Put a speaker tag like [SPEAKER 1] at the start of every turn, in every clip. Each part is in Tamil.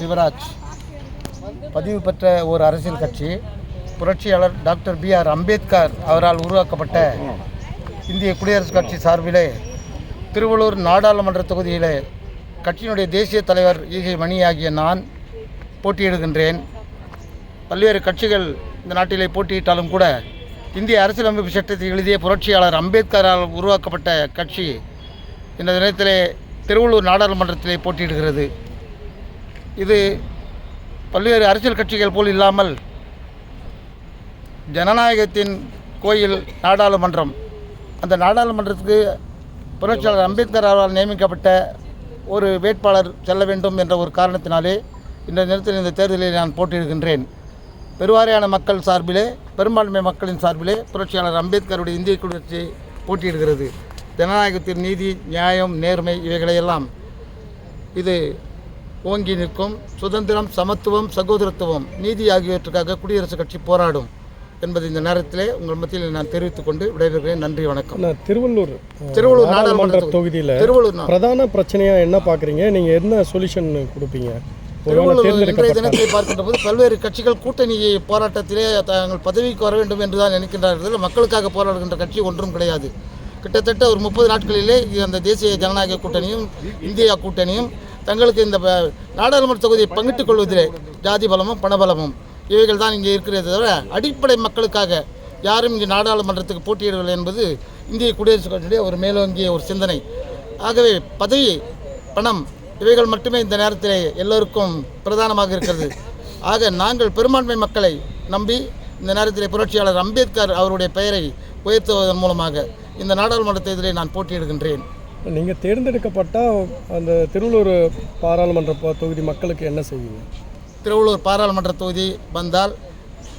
[SPEAKER 1] சிவராஜ். பதிவு பெற்ற ஒரு அரசியல் கட்சி. புரட்சியாளர் டாக்டர் பி ஆர் அம்பேத்கர் அவரால் உருவாக்கப்பட்ட இந்திய குடியரசுக் கட்சி சார்பிலே திருவள்ளூர் நாடாளுமன்ற தொகுதியிலே கட்சியினுடைய தேசிய தலைவர் ஈகை மணி ஆகிய நான் போட்டியிடுகின்றேன். பல்வேறு கட்சிகள் இந்த நாட்டிலே போட்டியிட்டாலும் கூட இந்திய அரசியலமைப்பு சட்டத்தை எழுதிய புரட்சியாளர் அம்பேத்கரால் உருவாக்கப்பட்ட கட்சி இந்த தினத்திலே திருவள்ளூர் நாடாளுமன்றத்திலே போட்டியிடுகிறது. இது பல்வேறு அரசியல் கட்சிகள் போல் இல்லாமல் ஜனநாயகத்தின் கோயில் நாடாளுமன்றம். அந்த நாடாளுமன்றத்துக்கு புரட்சியாளர் அம்பேத்கர் அவரால் நியமிக்கப்பட்ட ஒரு வேட்பாளர் செல்ல வேண்டும் என்ற ஒரு காரணத்தினாலே இந்த நேரத்தில் இந்த தேர்தலில் நான் போட்டியிடுகின்றேன். பெருவாரியான மக்கள் சார்பிலே பெரும்பான்மை மக்களின் சார்பிலே புரட்சியாளர் அம்பேத்கருடைய இந்திய குடியரசு போட்டியிடுகிறது. ஜனநாயகத்தின் நீதி நியாயம் நேர்மை இவைகளையெல்லாம் இது ஓங்கி நிற்கும் சுதந்திரம் சமத்துவம் சகோதரத்துவம் நீதி ஆகியவற்றுக்காக குடியரசுக் கட்சி போராடும் என்பதை இந்த நேரத்திலே உங்கள் மத்தியில் நான் தெரிவித்துக் கொண்டு விடைபெறுகிறேன். நன்றி வணக்கம்.
[SPEAKER 2] நான் திருவள்ளூர்
[SPEAKER 1] திருவள்ளூர்
[SPEAKER 2] நாடாளுமன்ற தொகுதியில்
[SPEAKER 1] திருவள்ளூர்
[SPEAKER 2] பிரதான பிரச்சனையா என்ன பார்க்குறீங்க நீங்கள் என்ன சொல்யூஷன் கொடுப்பீங்க?
[SPEAKER 1] இன்றைய தினத்தை பார்க்கின்ற போது பல்வேறு கட்சிகள் கூட்டணி போராட்டத்திலே தாங்கள் பதவிக்கு வர வேண்டும் என்று தான் நினைக்கின்றார்கள். மக்களுக்காக போராடுகின்ற கட்சி ஒன்றும் கிடையாது. கிட்டத்தட்ட ஒரு முப்பது நாட்களிலே அந்த தேசிய ஜனநாயக கூட்டணியும் இந்தியா கூட்டணியும் தங்களுக்கு இந்த நாடாளுமன்ற தொகுதியை பங்கிட்டுக் கொள்வதிலே ஜாதி பலமும் பணபலமும் இவைகள் தான் இங்கே இருக்கிறதே தவிர அடிப்படை மக்களுக்காக யாரும் இங்கே நாடாளுமன்றத்துக்கு போட்டியிடவில்லை என்பது இந்திய குடியரசுக் கட்சியுடைய ஒரு மேலோங்கிய ஒரு சிந்தனை. ஆகவே பதவி பணம் இவைகள் மட்டுமே இந்த நேரத்தில் எல்லோருக்கும் பிரதானமாக இருக்கிறது. ஆக நாங்கள் பெரும்பான்மை மக்களை நம்பி இந்த நேரத்தில் புரட்சியாளர் அம்பேத்கர் அவருடைய பெயரை உயர்த்துவதன் மூலமாக இந்த நாடாளுமன்ற தேர்தலை நான் போட்டியிடுகின்றேன்.
[SPEAKER 2] நீங்கள் தேர்ந்தெடுக்கப்பட்டால் அந்த திருவள்ளூர் பாராளுமன்ற தொகுதி மக்களுக்கு என்ன செய்வீங்க?
[SPEAKER 1] திருவள்ளூர் பாராளுமன்ற தொகுதி வந்தால்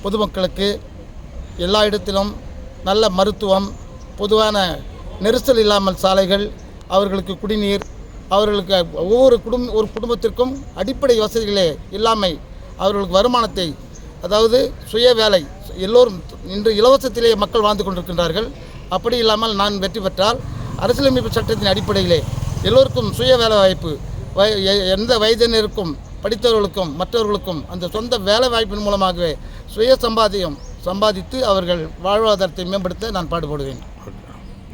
[SPEAKER 1] பொதுமக்களுக்கு எல்லா இடத்திலும் நல்ல மருத்துவம் பொதுவான நெரிசல் இல்லாமல் சாலைகள் அவர்களுக்கு குடிநீர் அவர்களுக்கு ஒவ்வொரு குடும்ப ஒரு குடும்பத்திற்கும் அடிப்படை வசதிகளே இல்லாமை அவர்களுக்கு வருமானத்தை அதாவது சுய வேலை எல்லோரும் இன்று இலவசத்திலேயே மக்கள் வாழ்ந்து கொண்டிருக்கின்றார்கள். அப்படி இல்லாமல் நான் வெற்றி பெற்றால் அரசியலமைப்பு சட்டத்தின் அடிப்படையிலே எல்லோருக்கும் சுய வேலை வாய்ப்பு வய எ- எந்த வயதினருக்கும் படித்தவர்களுக்கும் மற்றவர்களுக்கும் அந்த சொந்த வேலை வாய்ப்பின் மூலமாகவே சுய சம்பாதியம் சம்பாதித்து அவர்கள் வாழ்வாதாரத்தை மேம்படுத்த நான் பாடுபடுவேன்.